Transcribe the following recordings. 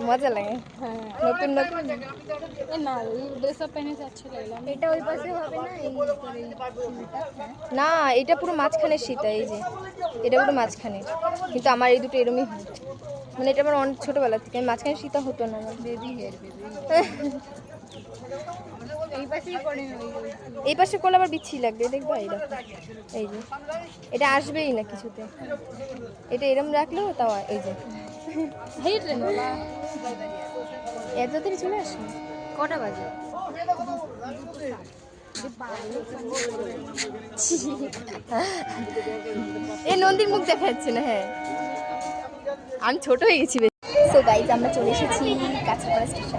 মজা লাগে। হ্যাঁ নতুন নতুন। না এটা পুরো মাঝখানে সীতা এই যে। এটা পুরো মাঝখানে। কিন্তু আমার এই দুটো এরমই হয়। মানে এটা আমার অনেক ছোটবেলা থেকে। মাঝখানে সীতা হতো না। আমার বেবি হেয়ার বেবি এই পাশে করলে আবার বিচ্ছি লাগবে দেখবা এই দেখো এই যে এটা আসবেই না কিছুতে। এটা এরম রাখলেও তাও এই যে। হেই ট্রেন वाला এত তাড়াতাড়ি চলে আসে কটা বাজে? এই নন্দীর মুখ দেখা যাচ্ছে না হ্যাঁ। আমি ছোট হয়ে গেছি সো গাইজ আমরা চলে এসেছি কাছাপাড়া স্টেশন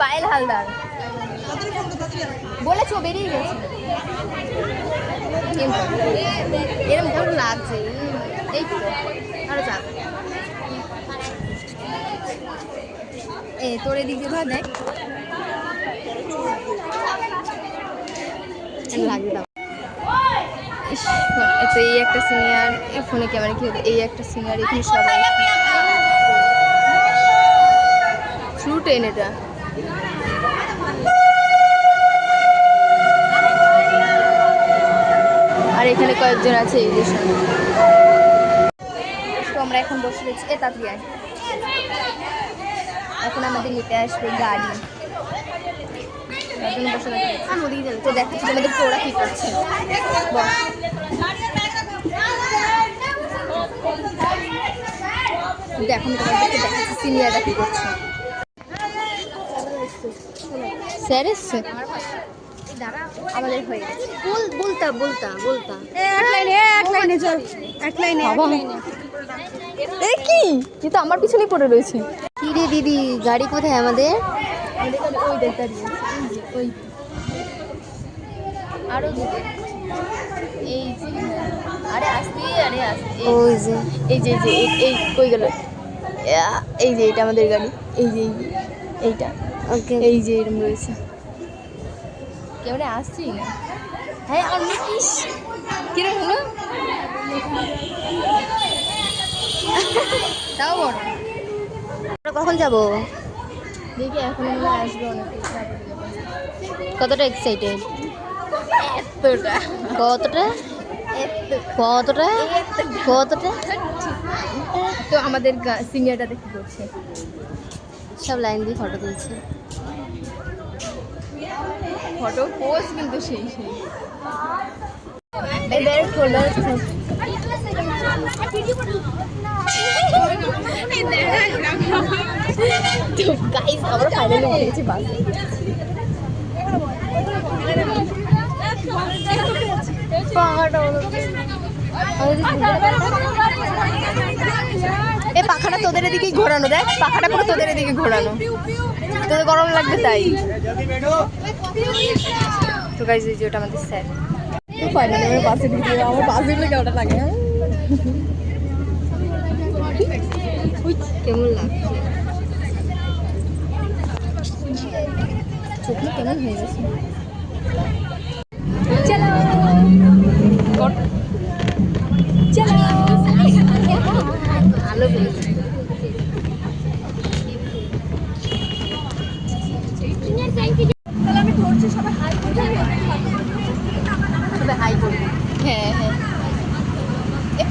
পায়েল হালদার। বলেছ বেরিয়ে গেছে। এরকম কেমন লাগছে এই তো। আরও যাক এ তোর এদিক দিয়ে ধর দেখ। লাগবে তো এই একটা সিনিয়র ফোনে ক্যামেরা কি এই একটা সিনিয়র এখানে সবাই ট্রু টেন এটা আর এখানে কয়েকজন আছে এই যে আমরা এখন বসে রয়েছি এ আয়। এখন আমাদের নিতে আসবে গাড়ি বসে। তো দেখাচ্ছি তোমাদের ওরা কি করছে বল। দেখো আমি তোমাদেরকে দেখাচ্ছি সিনিয়ররা কি করছে। স্যার এসছে? আমাদের হয়ে গেছে। বল বলতা বলতা বলতা। এক লাইনে এক লাইনে চল এক লাইনে এক লাইনে। এই কি? কিন্তু আমার পিছনেই পড়ে রয়েছে। কি রে দিদি গাড়ি কোথায় আমাদের? ওই দেখ দাঁড়িয়ে আছে। এই যে, ওই আরও দূরে এই যে আরে আসতে আরে আসতে। ওই যে। এই যে এই যে এই- এই কই গেল? এই যে এটা আমাদের গাড়ি এই যে এই যে, এইটা ওকে এই যে এরকম রয়েছে। ক্যামেরা আসছি? না হ্যাঁ আর কীরকম হলো? তাও বড়। আমরা কখন যাব? দেখি এখন আসবে অনেক কতটা এক্সাইটেড কতটা? কতটা? কতটা? তো আমাদের সিঙ্গারটা দেখি করছে সব লাইন দিয়ে ফটো তুলছে। ফটো পোজ কিন্তু সেই সেই। তো গাইস আমরা ফাইনালি বাসে। তোদের দিকেই ঘোরানো দেখ পাখাটা পুরো তোদের এদিকে ঘোরানো। তোদের গরম লাগবে তাই। তো গাইজ এই যে ওটা আমাদের স্যার ফাইনালি আমরা ঢুকে আমার কেমন লাগে? উই, কেমন লাগছে? চোখটা কেমন হয়ে গেছে? চলো। চলো। ভালো পেয়েছে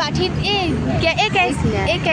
হাই করবে হ্যাঁ হ্যাঁ এ